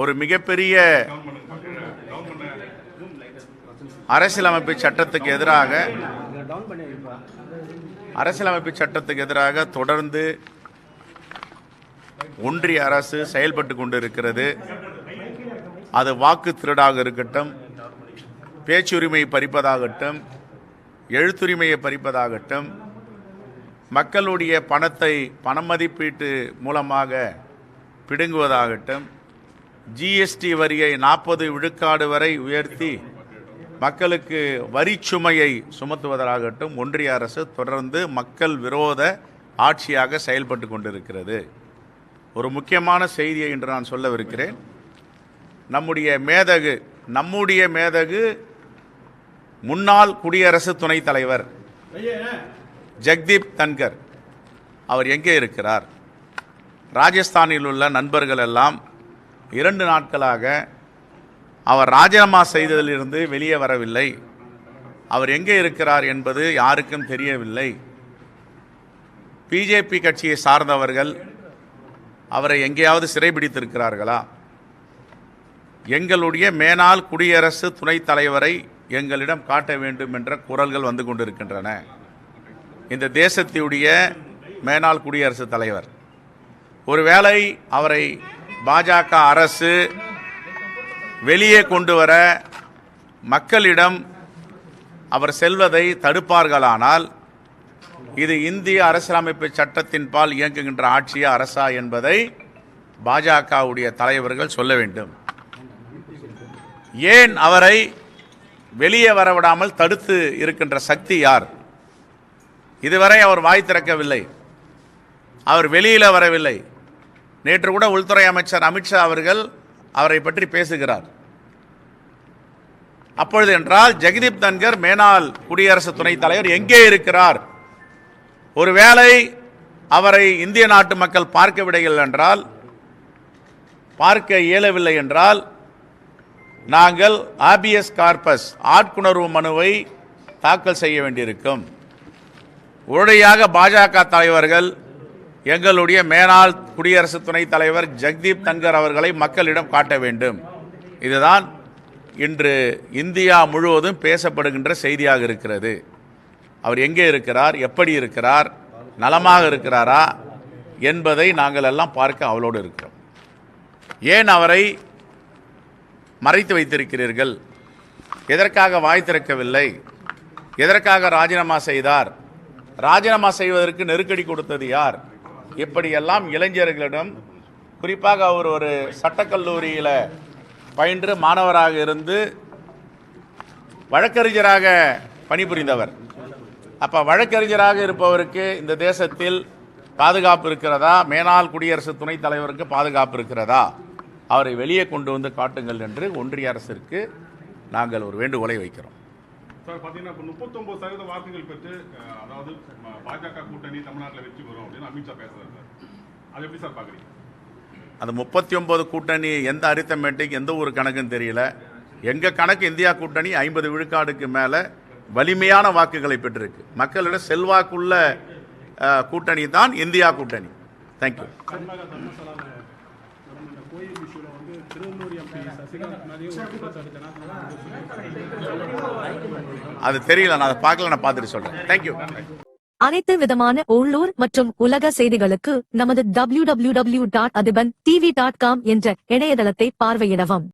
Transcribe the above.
ஒரு மிகப்பெரிய அரசியலமைப்பு சட்டத்துக்கு எதிராக அரசியலமைப்பு சட்டத்துக்கு எதிராக தொடர்ந்து ஒன்றிய அரசு செயல்பட்டு கொண்டிருக்கிறது. அது வாக்கு திருடாக இருக்கட்டும் பேச்சுரிமையை பறிப்பதாகட்டும் எழுத்துரிமையை பறிப்பதாகட்டும் மக்களுடைய பணத்தை பண மதிப்பீட்டு மூலமாக பிடுங்குவதாகட்டும் ஜிஎஸ்டி வரியை நாற்பது விழுக்காடு வரை உயர்த்தி மக்களுக்கு வரிச்சுமையை சுமத்துவதாகட்டும் ஒன்றிய அரசு தொடர்ந்து மக்கள் விரோத ஆட்சியாக செயல்பட்டு கொண்டிருக்கிறது. ஒரு முக்கியமான செய்தியை இன்று நான் சொல்லவிருக்கிறேன். நம்முடைய மேதகு நம்முடைய மேதகு முன்னாள் குடியரசு துணைத் தலைவர் ஜெக்தீப் தன்கர். அவர் எங்கே இருக்கிறார்? ராஜஸ்தானில் உள்ள நண்பர்கள் எல்லாம் இரண்டு நாட்களாக அவர் ராஜினாமா செய்ததிலிருந்து வெளியே வரவில்லை. அவர் எங்கே இருக்கிறார் என்பது யாருக்கும் தெரியவில்லை. பிஜேபி கட்சியை சார்ந்தவர்கள் அவரை எங்கேயாவது சிறைபிடித்திருக்கிறார்களா? எங்களுடைய மேனால் குடியரசு துணைத் தலைவரை எங்களிடம் காட்ட வேண்டும் என்ற குரல்கள் வந்து கொண்டிருக்கின்றன. இந்த தேசத்தினுடைய மேனாள் குடியரசுத் தலைவர். ஒருவேளை அவரை பாஜக அரசு வெளியே கொண்டு வர மக்களிடம் அவர் செல்வதை தடுப்பார்களானால் இது இந்திய அரசியலமைப்பு சட்டத்தின் பால் இயங்குகின்ற ஆட்சியா அரசா என்பதை பாஜகவுடைய தலைவர்கள் சொல்ல வேண்டும். ஏன் அவரை வெளியே வரவிடாமல் தடுத்து இருக்கின்ற சக்தி யார்? இதுவரை அவர் வாய் திறக்கவில்லை. அவர் வெளியில் வரவில்லை. நேற்று கூட உள்துறை அமைச்சர் அமித்ஷா அவர்கள் அவரை பற்றி பேசுகிறார். அப்பொழுது என்றால் ஜெகதீப் தன்கர் மேனாள் குடியரசு துணைத் தலைவர் எங்கே இருக்கிறார்? ஒருவேளை அவரை இந்திய நாட்டு மக்கள் பார்க்கவில்லை என்றால் பார்க்க இயலவில்லை என்றால் நாங்கள் ஆபியஸ் கார்பஸ் ஆட்குணர்வு மனுவை தாக்கல் செய்ய வேண்டியிருக்கும். உடனடியாக பாஜக தலைவர்கள் எங்களுடைய மேனாள் குடியரசு துணைத் தலைவர் ஜெக்தீப் தன்கர் அவர்களை மக்களிடம் காட்ட வேண்டும். இதுதான் இன்று இந்தியா முழுவதும் பேசப்படுகின்ற செய்தியாக இருக்கிறது. அவர் எங்கே இருக்கிறார்? எப்படி இருக்கிறார்? நலமாக இருக்கிறாரா? என்பதை நாங்கள் எல்லாம் பார்க்க அவளோடு இருக்கிறோம். ஏன் அவரை மறைத்து வைத்திருக்கிறீர்கள்? எதற்காக வாய் திறக்கவில்லை? எதற்காக ராஜினாமா செய்தார்? ராஜினாமா செய்வதற்கு நெருக்கடி கொடுத்தது யார்? இப்படியெல்லாம் இளைஞர்களிடம் குறிப்பாக அவர் ஒரு சட்டக்கல்லூரியில் பயின்று மாணவராக இருந்து வழக்கறிஞராக பணிபுரிந்தவர். அப்போ வழக்கறிஞராக இருப்பவருக்கு இந்த தேசத்தில் பாதுகாப்பு இருக்கிறதா? மேனாள் குடியரசு துணைத் தலைவருக்கு பாதுகாப்பு இருக்கிறதா? அவரை வெளியே கொண்டு வந்து காட்டுங்கள் என்று ஒன்றிய அரசிற்கு நாங்கள் ஒரு வேண்டுகோளை வைக்கிறோம். சார் பாத்தீங்கன்னா இப்போ முப்பத்தொன்பது சதவீத வாக்குகள் பெற்று அதாவது பாஜக கூட்டணி தமிழ்நாட்டில் வெற்றி பெறும் அப்படின்னு அமித்ஷா பேசுறாரு சார். அது எப்படி சார் பாக்குறீங்க? அந்த முப்பத்தி ஒன்பது கூட்டணி எந்த அரித்தமேட்டிக் எந்த ஒரு கணக்குன்னு தெரியல. எங்கள் கணக்கு இந்தியா கூட்டணி ஐம்பது விழுக்காடுக்கு மேலே வலிமையான வாக்குகளை பெற்றிருக்கு. மக்களிடம் செல்வாக்குள்ள கூட்டணி தான் இந்தியா கூட்டணி. தேங்க்யூ கர்நாடகா தர்மசாலாவில் கோயில் இஷ்யூவில் வந்து திருவள்ளூர் எம்பி சசிகாந்த் மேலேயும் ஒரு குற்றச்சாட்டு ஜனாதிபதி அது தெரியல நான் அதை பார்க்கல நான் பார்த்துட்டு சொல்றேன். தேங்க்யூ அனைத்து விதமான உள்ளூர் மற்றும் உலக செய்திகளுக்கு நமது W W W dot Athiban TV dot com என்ற இணையதளத்தை பார்வையிடவும்.